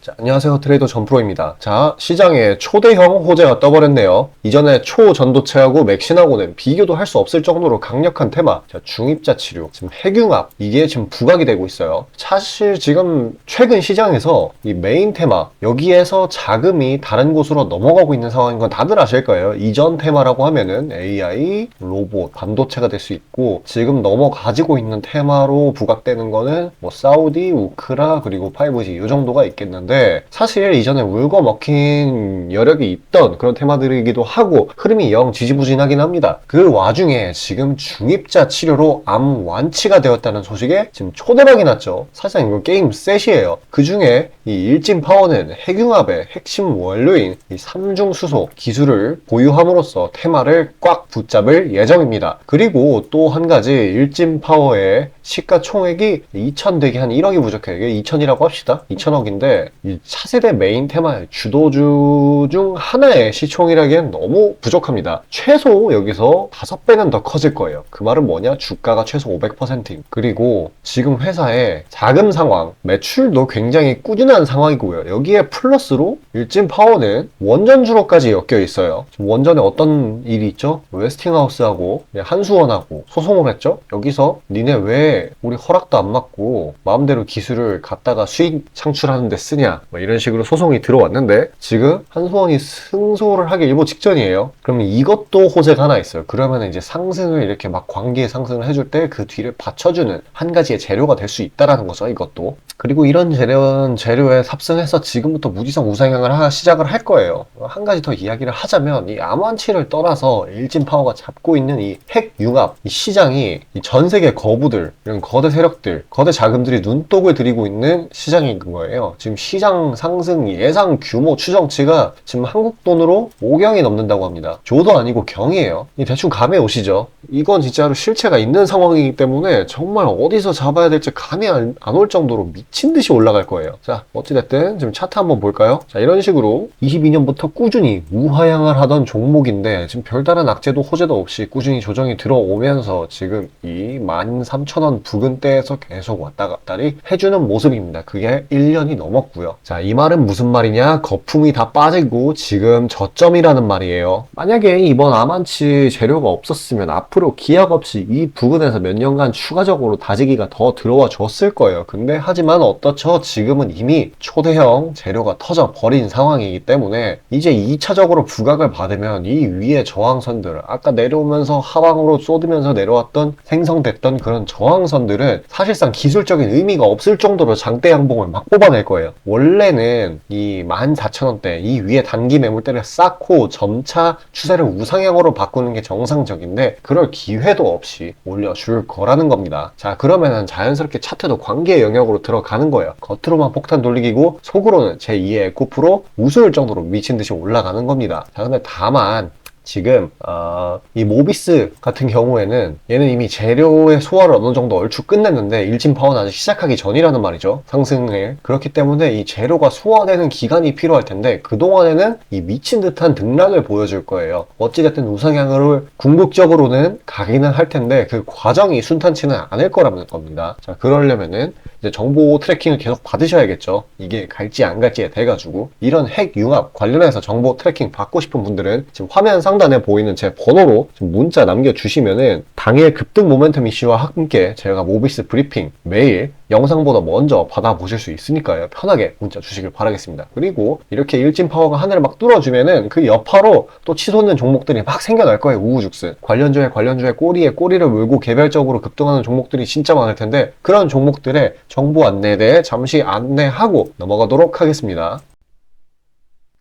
자, 안녕하세요. 트레이더 전프로입니다. 자, 시장에 초대형 호재가 떠버렸네요. 이전에 초전도체하고 맥신하고는 비교도 할 수 없을 정도로 강력한 테마. 자, 중입자 치료, 지금 핵융합, 이게 지금 부각이 되고 있어요. 사실 지금 최근 시장에서 이 메인 테마, 여기에서 자금이 다른 곳으로 넘어가고 있는 상황인 건 다들 아실 거예요. 이전 테마라고 하면은 AI, 로봇, 반도체가 될 수 있고, 지금 넘어가지고 있는 테마로 부각되는 거는 뭐 사우디, 우크라, 그리고 5G 이 정도가 있겠 는데, 사실 이전에 울고 먹힌 여력이 있던 그런 테마들이기도 하고, 흐름이 영 지지부진하긴 합니다. 그 와중에 지금 중입자 치료로 암 완치가 되었다는 소식에 지금 초대박이 났죠. 사실상 이거 게임 셋이에요. 그 중에 이 일진 파워는 핵융합의 핵심 원료인 이 삼중 수소 기술을 보유함으로써 테마를 꽉 붙잡을 예정입니다. 그리고 또 한 가지 일진 파워의 시가총액이 2천 되게 한 1억이 부족해요. 이게 2천이라고 합시다. 2천억인데 이 차세대 메인 테마의 주도주 중 하나의 시총이라기엔 너무 부족합니다. 최소 여기서 5배는 더 커질 거예요. 그 말은 뭐냐? 주가가 최소 500%임. 그리고 지금 회사의 자금 상황, 매출도 굉장히 꾸준한 상황이고요. 여기에 플러스로 일진 파워는 원전 주로까지 엮여 있어요. 원전에 어떤 일이 있죠? 웨스팅하우스하고 한수원하고 소송을 했죠? 여기서 니네 왜 우리 허락도 안 받고 마음대로 기술을 갖다가 수익 창출하는 데 쓰냐? 뭐 이런 식으로 소송이 들어왔는데 지금 한수원이 승소를 하기 일보 직전이에요. 그러면 이것도 호재가 하나 있어요. 그러면 이제 상승을 이렇게 막 관계 상승을 해줄 때 그 뒤를 받쳐주는 한 가지의 재료가 될 수 있다라는 거죠. 이것도. 그리고 이런 재료, 재료에 삽승해서 지금부터 무지성 우상향을 하- 시작을 할 거예요. 한 가지 더 이야기를 하자면 이 암환치를 떠나서 일진 파워가 잡고 있는 이 핵융합, 이 시장이 이 전 세계 거부들, 이런 거대 세력들, 거대 자금들이 눈독을 들이고 있는 시장인 거예요. 지금 시장 상승 예상 규모 추정치가 지금 한국 돈으로 5경이 넘는다고 합니다. 조도 아니고 경이에요. 이 대충 감에 오시죠? 이건 진짜로 실체가 있는 상황이기 때문에 정말 어디서 잡아야 될지 감이 안 올 정도로 미친 듯이 올라갈 거예요. 자, 어찌됐든 지금 차트 한번 볼까요? 자, 이런 식으로 22년부터 꾸준히 우하향을 하던 종목인데 지금 별다른 악재도 호재도 없이 꾸준히 조정이 들어오면서 지금 이 13,000원 부근대에서 계속 왔다 갔다리 해주는 모습입니다. 그게 1년이 넘 었고요. 자, 이 말은 무슨 말이냐? 거품이 다 빠지고 지금 저점이라는 말이에요. 만약에 이번 아만치 재료가 없었으면 앞으로 기약 없이 이 부근에서 몇 년간 추가적으로 다지기가 더 들어와 줬을 거예요. 근데 하지만 어떻죠? 지금은 이미 초대형 재료가 터져 버린 상황이기 때문에 이제 2차적으로 부각을 받으면 이 위에 저항선들 아까 내려오면서 하방으로 쏟으면서 내려왔던 생성됐던 그런 저항선들은 사실상 기술적인 의미가 없을 정도로 장대 양봉을 막 뽑아낼 거예요. 원래는 이 14,000원대 이 위에 단기 매물대를 쌓고 점차 추세를 우상향으로 바꾸는 게 정상적인데 그럴 기회도 없이 올려줄 거라는 겁니다. 자 그러면은 자연스럽게 차트도 관계 영역으로 들어가는 거예요. 겉으로만 폭탄 돌리기고 속으로는 제2의 에코프로 웃을 정도로 미친 듯이 올라가는 겁니다. 자 근데 다만 지금 어, 이 모비스 같은 경우에는 얘는 이미 재료의 소화를 어느 정도 얼추 끝냈는데 일진 파워는 아직 시작하기 전이라는 말이죠. 상승을. 그렇기 때문에 이 재료가 소화되는 기간이 필요할 텐데 그동안에는 이 미친 듯한 등락을 보여줄 거예요. 어찌됐든 우상향으로 궁극적으로는 가기는 할 텐데 그 과정이 순탄치는 않을 거라는 겁니다. 자 그러려면은 이제 정보 트래킹을 계속 받으셔야겠죠. 이게 갈지 안 갈지에 돼가지고. 이런 핵 융합 관련해서 정보 트래킹 받고 싶은 분들은 지금 화면 상 단에 보이는 제 번호로 문자 남겨주시면은 당일 급등 모멘텀 이슈와 함께 제가 모비스 브리핑 매일 영상보다 먼저 받아보실 수 있으니까요. 편하게 문자 주시길 바라겠습니다. 그리고 이렇게 일진 파워가 하늘을 막 뚫어주면은 그 여파로 또 치솟는 종목들이 막 생겨날 거예요. 우후죽순. 관련주에 관련주에 꼬리에 꼬리를 물고 개별적으로 급등하는 종목들이 진짜 많을 텐데 그런 종목들의 정보 안내에 대해 잠시 안내하고 넘어가도록 하겠습니다.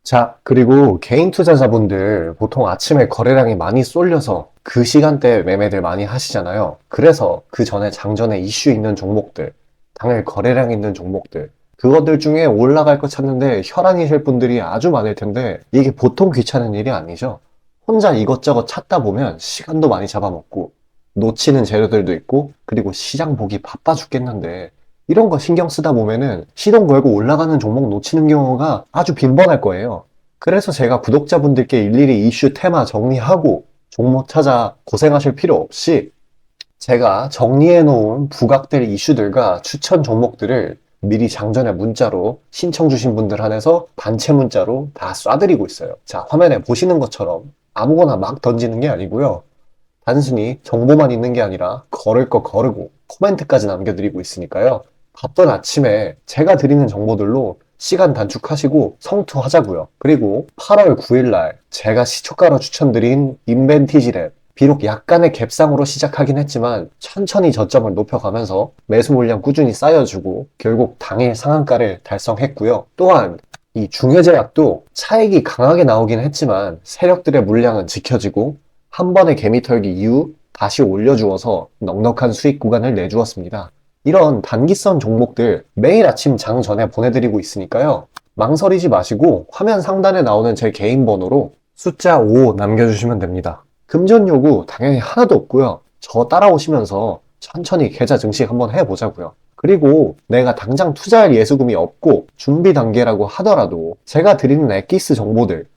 자, 그리고 개인 투자자분들 보통 아침에 거래량이 많이 쏠려서 그 시간대에 매매들 많이 하시잖아요. 그래서 그 전에 장전에 이슈 있는 종목들, 당일 거래량 있는 종목들, 그것들 중에 올라갈 거 찾는데 혈안이실 분들이 아주 많을 텐데 이게 보통 귀찮은 일이 아니죠. 혼자 이것저것 찾다 보면 시간도 많이 잡아먹고 놓치는 재료들도 있고 그리고 시장 보기 바빠 죽겠는데 이런 거 신경 쓰다 보면은 시동 걸고 올라가는 종목 놓치는 경우가 아주 빈번할 거예요. 그래서 제가 구독자분들께 일일이 이슈 테마 정리하고 종목 찾아 고생하실 필요 없이 제가 정리해 놓은 부각될 이슈들과 추천 종목들을 미리 장전에 문자로 신청 주신 분들 한해서 단체 문자로 다 쏴드리고 있어요. 자, 화면에 보시는 것처럼 아무거나 막 던지는 게 아니고요. 단순히 정보만 있는 게 아니라 걸을 거 거르고 코멘트까지 남겨드리고 있으니까요. 바쁜 아침에 제가 드리는 정보들로 시간 단축하시고 성투하자고요. 그리고 8월 9일날 제가 시초가로 추천드린 인벤티지 랩 비록 약간의 갭상으로 시작하긴 했지만 천천히 저점을 높여가면서 매수 물량 꾸준히 쌓여주고 결국 당일 상한가를 달성했고요. 또한 이 중해제약도 차익이 강하게 나오긴 했지만 세력들의 물량은 지켜지고 한 번의 개미 털기 이후 다시 올려주어서 넉넉한 수익 구간을 내주었습니다. 이런 단기성 종목들 매일 아침 장 전에 보내드리고 있으니까요. 망설이지 마시고 화면 상단에 나오는 제 개인 번호로 숫자 5 남겨주시면 됩니다. 금전 요구 당연히 하나도 없고요. 저 따라오시면서 천천히 계좌 증식 한번 해보자고요. 그리고 내가 당장 투자할 예수금이 없고 준비 단계라고 하더라도 제가 드리는 엑기스 정보들,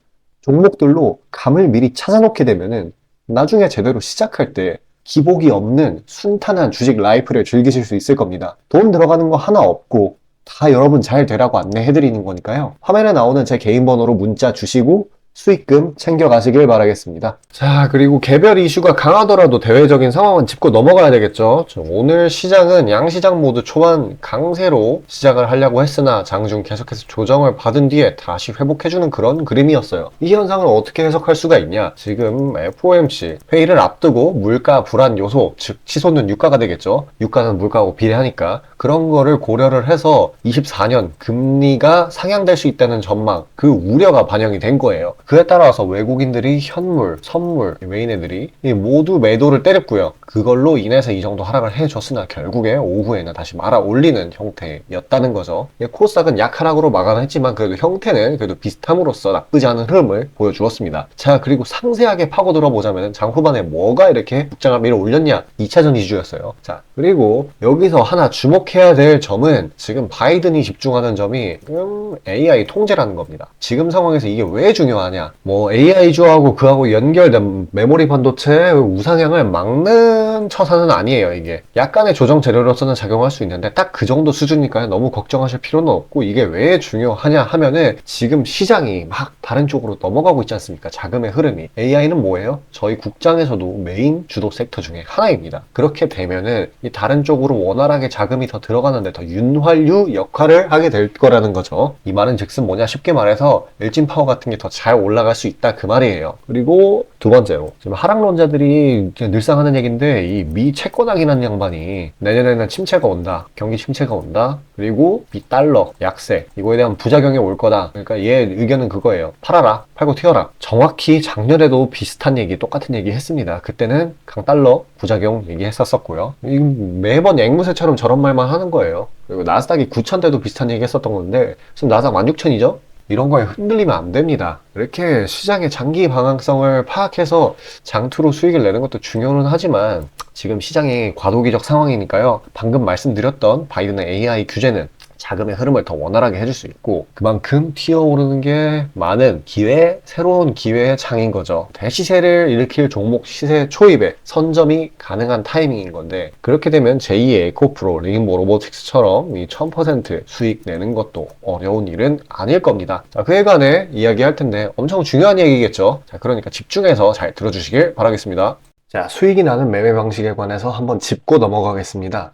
종목들로 감을 미리 찾아놓게 되면은 나중에 제대로 시작할 때 기복이 없는 순탄한 주식 라이프를 즐기실 수 있을 겁니다. 돈 들어가는 거 하나 없고 다 여러분 잘 되라고 안내해드리는 거니까요. 화면에 나오는 제 개인 번호로 문자 주시고 수익금 챙겨가시길 바라겠습니다. 자, 그리고 개별 이슈가 강하더라도 대외적인 상황은 짚고 넘어가야 되겠죠. 저 오늘 시장은 양시장 모두 초반 강세로 시작을 하려고 했으나 장중 계속해서 조정을 받은 뒤에 다시 회복해주는 그런 그림이었어요. 이 현상을 어떻게 해석할 수가 있냐? 지금 FOMC 회의를 앞두고 물가 불안 요소, 즉 치솟는 유가가 되겠죠. 유가는 물가하고 비례하니까 그런 거를 고려를 해서 24년 금리가 상향될 수 있다는 전망, 그 우려가 반영이 된 거예요. 그에 따라서 외국인들이 현물, 선물, 외인애들이 이 모두 매도를 때렸고요. 그걸로 인해서 이 정도 하락을 해줬으나 결국에 오후에는 다시 말아 올리는 형태였다는 거죠. 예, 코스닥은 약 하락으로 마감했지만 그래도 형태는 그래도 비슷함으로써 나쁘지 않은 흐름을 보여주었습니다. 자 그리고 상세하게 파고들어 보자면 장 후반에 뭐가 이렇게 국장을 밀어 올렸냐 2차전 이주였어요. 자 그리고 여기서 하나 주목해 야 될 점은 지금 바이든이 집중하는 점이 음, AI 통제라는 겁니다. 지금 상황에서 이게 왜 중요하냐? 뭐 AI주하고 그하고 연결된 메모리 반도체 우상향을 막는 처사는 아니에요, 이게. 약간의 조정 재료로서는 작용할 수 있는데 딱 그 정도 수준이니까요. 너무 걱정하실 필요는 없고 이게 왜 중요하냐 하면은 지금 시장이 막 다른 쪽으로 넘어가고 있지 않습니까? 자금의 흐름이. AI는 뭐예요? 저희 국장에서도 메인 주도 섹터 중에 하나입니다. 그렇게 되면은 이 다른 쪽으로 원활하게 자금이 더 들어가는데 더 윤활유 역할을 하게 될 거라는 거죠. 이 말은 즉슨 뭐냐 쉽게 말해서 일진 파워 같은 게 더 잘 올라갈 수 있다 그 말이에요. 그리고 두 번째로 지금 하락론자들이 늘상 하는 얘기인데 이 미 채권하기는 양반이 내년에는 침체가 온다. 경기 침체가 온다. 그리고 미 달러 약세 이거에 대한 부작용이 올 거다. 그러니까 얘 의견은 그거예요. 팔아라. 팔고 튀어라. 정확히 작년에도 비슷한 얘기 똑같은 얘기 했습니다. 그때는 강달러 부작용 얘기했었었고요. 이 매번 앵무새처럼 저런 말만 하는 거예요. 그리고 나스닥이 9,000대도 비슷한 얘기 했었던 건데 지금 나스닥 16,000이죠? 이런 거에 흔들리면 안 됩니다. 이렇게 시장의 장기 방향성을 파악해서 장투로 수익을 내는 것도 중요는 하지만 지금 시장이 과도기적 상황이니까요. 방금 말씀드렸던 바이든의 AI 규제는 자금의 흐름을 더 원활하게 해줄 수 있고 그만큼 튀어오르는 게 많은 기회, 새로운 기회의 장인 거죠. 대시세를 일으킬 종목 시세 초입에 선점이 가능한 타이밍인 건데 그렇게 되면 제2의 에코프로, 링보 로보틱스처럼 이 1000% 수익 내는 것도 어려운 일은 아닐 겁니다. 자, 그에 관해 이야기할 텐데 엄청 중요한 얘기겠죠. 자, 그러니까 집중해서 잘 들어주시길 바라겠습니다. 자, 수익이 나는 매매 방식에 관해서 한번 짚고 넘어가겠습니다.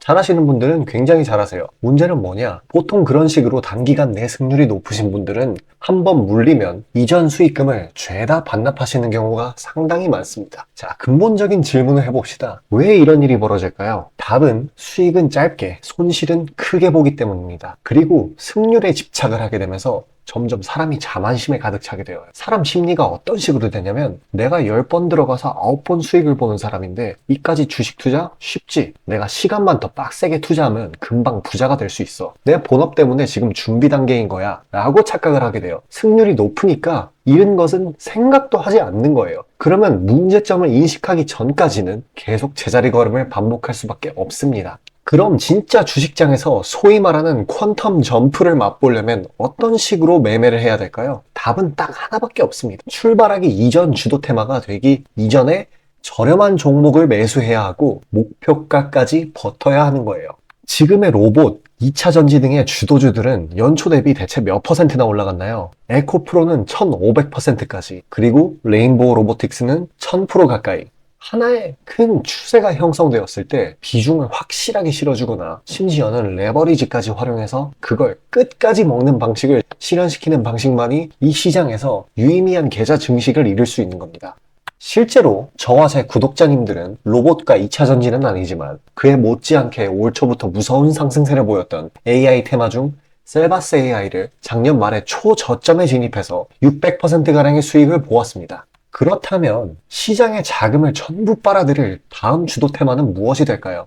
잘하시는 분들은 굉장히 잘하세요. 문제는 뭐냐? 보통 그런 식으로 단기간 내 승률이 높으신 분들은 한 번 물리면 이전 수익금을 죄다 반납하시는 경우가 상당히 많습니다. 자, 근본적인 질문을 해봅시다. 왜 이런 일이 벌어질까요? 답은 수익은 짧게, 손실은 크게 보기 때문입니다. 그리고 승률에 집착을 하게 되면서 점점 사람이 자만심에 가득 차게 되어요. 사람 심리가 어떤 식으로 되냐면 내가 10번 들어가서 9번 수익을 보는 사람인데 이까지 주식 투자 쉽지. 내가 시간만 더 빡세게 투자하면 금방 부자가 될 수 있어. 내 본업 때문에 지금 준비 단계인 거야. 라고 착각을 하게 돼요. 승률이 높으니까 잃은 것은 생각도 하지 않는 거예요. 그러면 문제점을 인식하기 전까지는 계속 제자리 걸음을 반복할 수밖에 없습니다. 그럼 진짜 주식장에서 소위 말하는 퀀텀 점프를 맛보려면 어떤 식으로 매매를 해야 될까요? 답은 딱 하나밖에 없습니다. 출발하기 이전 주도 테마가 되기 이전에 저렴한 종목을 매수해야 하고 목표가까지 버텨야 하는 거예요. 지금의 로봇, 2차 전지 등의 주도주들은 연초 대비 대체 몇 퍼센트나 올라갔나요? 에코프로는 1500%까지, 그리고 레인보우 로보틱스는 1000% 가까이. 하나의 큰 추세가 형성되었을 때 비중을 확실하게 실어주거나 심지어는 레버리지까지 활용해서 그걸 끝까지 먹는 방식을 실현시키는 방식만이 이 시장에서 유의미한 계좌 증식을 이룰 수 있는 겁니다. 실제로 저와 제 구독자님들은 로봇과 2차 전지는 아니지만 그에 못지않게 올 초부터 무서운 상승세를 보였던 AI 테마 중 셀바스 AI를 작년 말에 초저점에 진입해서 600%가량의 수익을 보았습니다. 그렇다면 시장의 자금을 전부 빨아들일 다음 주도 테마는 무엇이 될까요?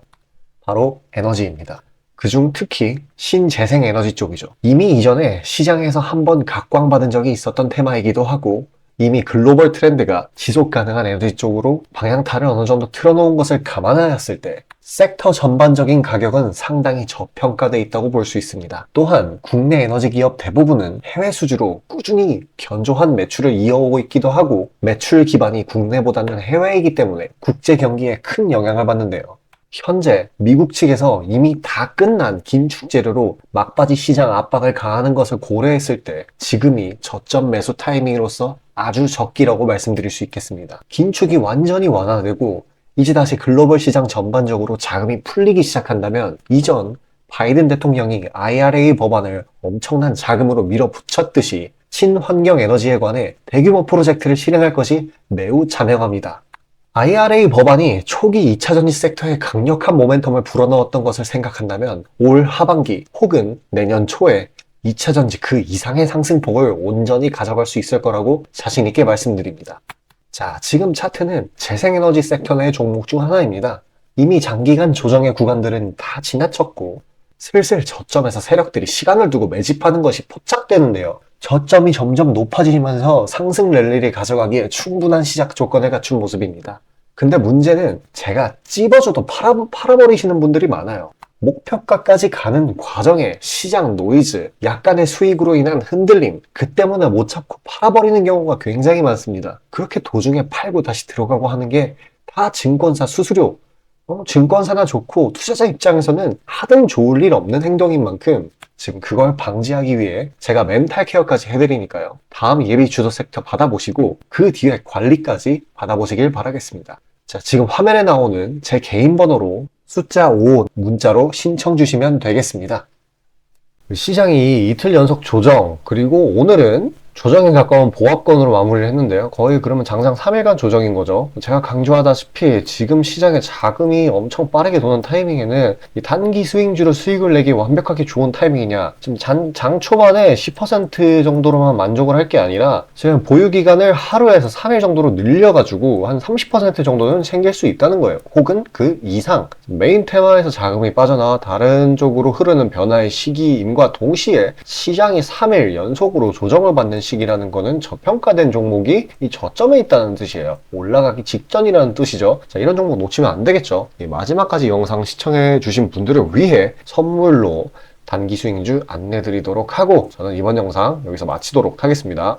바로 에너지입니다. 그중 특히 신재생 에너지 쪽이죠. 이미 이전에 시장에서 한번 각광받은 적이 있었던 테마이기도 하고 이미 글로벌 트렌드가 지속 가능한 에너지 쪽으로 방향타를 어느 정도 틀어놓은 것을 감안하였을 때 섹터 전반적인 가격은 상당히 저평가돼 있다고 볼 수 있습니다. 또한 국내 에너지 기업 대부분은 해외 수주로 꾸준히 견조한 매출을 이어오고 있기도 하고 매출 기반이 국내보다는 해외이기 때문에 국제 경기에 큰 영향을 받는데요. 현재 미국 측에서 이미 다 끝난 긴축 재료로 막바지 시장 압박을 가하는 것을 고려했을 때 지금이 저점 매수 타이밍으로서 아주 적기라고 말씀드릴 수 있겠습니다. 긴축이 완전히 완화되고 이제 다시 글로벌 시장 전반적으로 자금이 풀리기 시작한다면 이전 바이든 대통령이 IRA 법안을 엄청난 자금으로 밀어붙였듯이 친환경 에너지에 관해 대규모 프로젝트를 실행할 것이 매우 자명합니다. IRA 법안이 초기 2차 전지 섹터에 강력한 모멘텀을 불어넣었던 것을 생각한다면 올 하반기 혹은 내년 초에 2차 전지 그 이상의 상승폭을 온전히 가져갈 수 있을 거라고 자신있게 말씀드립니다. 자, 지금 차트는 재생에너지 섹터 내 종목 중 하나입니다. 이미 장기간 조정의 구간들은 다 지나쳤고 슬슬 저점에서 세력들이 시간을 두고 매집하는 것이 포착되는데요. 저점이 점점 높아지면서 상승 랠리를 가져가기에 충분한 시작 조건을 갖춘 모습입니다. 근데 문제는 제가 찝어줘도 팔아, 팔아버리시는 분들이 많아요. 목표가까지 가는 과정에 시장 노이즈, 약간의 수익으로 인한 흔들림, 그 때문에 못 잡고 팔아버리는 경우가 굉장히 많습니다. 그렇게 도중에 팔고 다시 들어가고 하는 게 다 증권사 수수료, 어, 증권사나 좋고 투자자 입장에서는 하등 좋을 일 없는 행동인 만큼 지금 그걸 방지하기 위해 제가 멘탈 케어까지 해드리니까요. 다음 예비 주도 섹터 받아보시고 그 뒤에 관리까지 받아보시길 바라겠습니다. 자, 지금 화면에 나오는 제 개인 번호로 숫자 5 문자로 신청 주시면 되겠습니다. 시장이 이틀 연속 조정, 그리고 오늘은 조정에 가까운 보합권으로 마무리를 했는데요. 거의 그러면 장장 3일간 조정인 거죠. 제가 강조하다시피 지금 시장에 자금이 엄청 빠르게 도는 타이밍에는 단기 스윙주로 수익을 내기 완벽하게 좋은 타이밍이냐. 지금 장, 장 초반에 10% 정도로만 만족을 할 게 아니라 지금 보유 기간을 하루에서 3일 정도로 늘려가지고 한 30% 정도는 챙길 수 있다는 거예요. 혹은 그 이상 메인 테마에서 자금이 빠져나와 다른 쪽으로 흐르는 변화의 시기임과 동시에 시장이 3일 연속으로 조정을 받는 시기라는 거는 저평가된 종목이 이 저점에 있다는 뜻이에요. 올라가기 직전이라는 뜻이죠. 자, 이런 종목 놓치면 안 되겠죠. 마지막까지 영상 시청해 주신 분들을 위해 선물로 단기 수익주 안내 드리도록 하고 저는 이번 영상 여기서 마치도록 하겠습니다.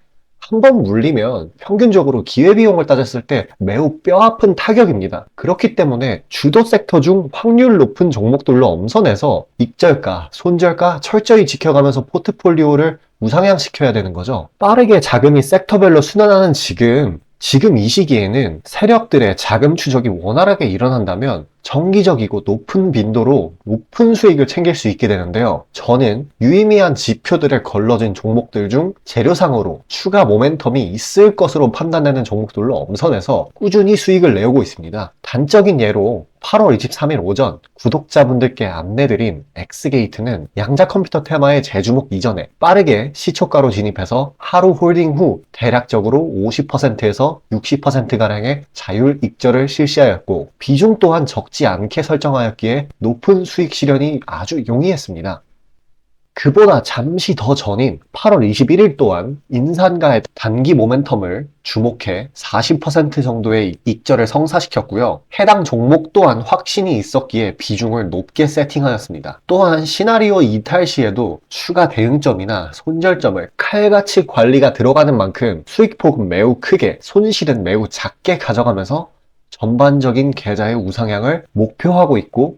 한 번 물리면 평균적으로 기회비용을 따졌을 때 매우 뼈아픈 타격입니다. 그렇기 때문에 주도 섹터 중 확률 높은 종목들로 엄선해서 익절가, 손절가 철저히 지켜가면서 포트폴리오를 우상향시켜야 되는 거죠. 빠르게 자금이 섹터별로 순환하는 지금, 지금 이 시기에는 세력들의 자금 추적이 원활하게 일어난다면 정기적이고 높은 빈도로 높은 수익을 챙길 수 있게 되는데요. 저는 유의미한 지표들에 걸러진 종목들 중 재료상으로 추가 모멘텀이 있을 것으로 판단되는 종목들로 엄선해서 꾸준히 수익을 내오고 있습니다. 단적인 예로 8월 23일 오전 구독자분들께 안내드린 엑스게이트는 양자 컴퓨터 테마의 재주목 이전에 빠르게 시초가로 진입해서 하루 홀딩 후 대략적으로 50%에서 60%가량의 자율 익절을 실시하였고 비중 또한 적지 않게 설정하였기에 높은 수익 실현이 아주 용이했습니다. 그보다 잠시 더 전인 8월 21일 또한 인산가의 단기 모멘텀을 주목해 40% 정도의 익절을 성사시켰고요. 해당 종목 또한 확신이 있었기에 비중을 높게 세팅하였습니다. 또한 시나리오 이탈 시에도 추가 대응점이나 손절점을 칼같이 관리가 들어가는 만큼 수익폭은 매우 크게, 손실은 매우 작게 가져가면서 전반적인 계좌의 우상향을 목표하고 있고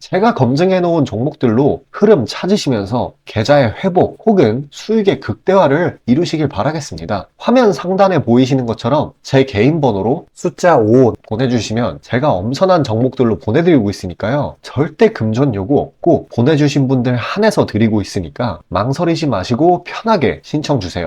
제가 검증해 놓은 종목들로 흐름 찾으시면서 계좌의 회복 혹은 수익의 극대화를 이루시길 바라겠습니다. 화면 상단에 보이시는 것처럼 제 개인 번호로 숫자 5 보내주시면 제가 엄선한 종목들로 보내드리고 있으니까요. 절대 금전 요구 없고 보내주신 분들 한해서 드리고 있으니까 망설이지 마시고 편하게 신청 주세요.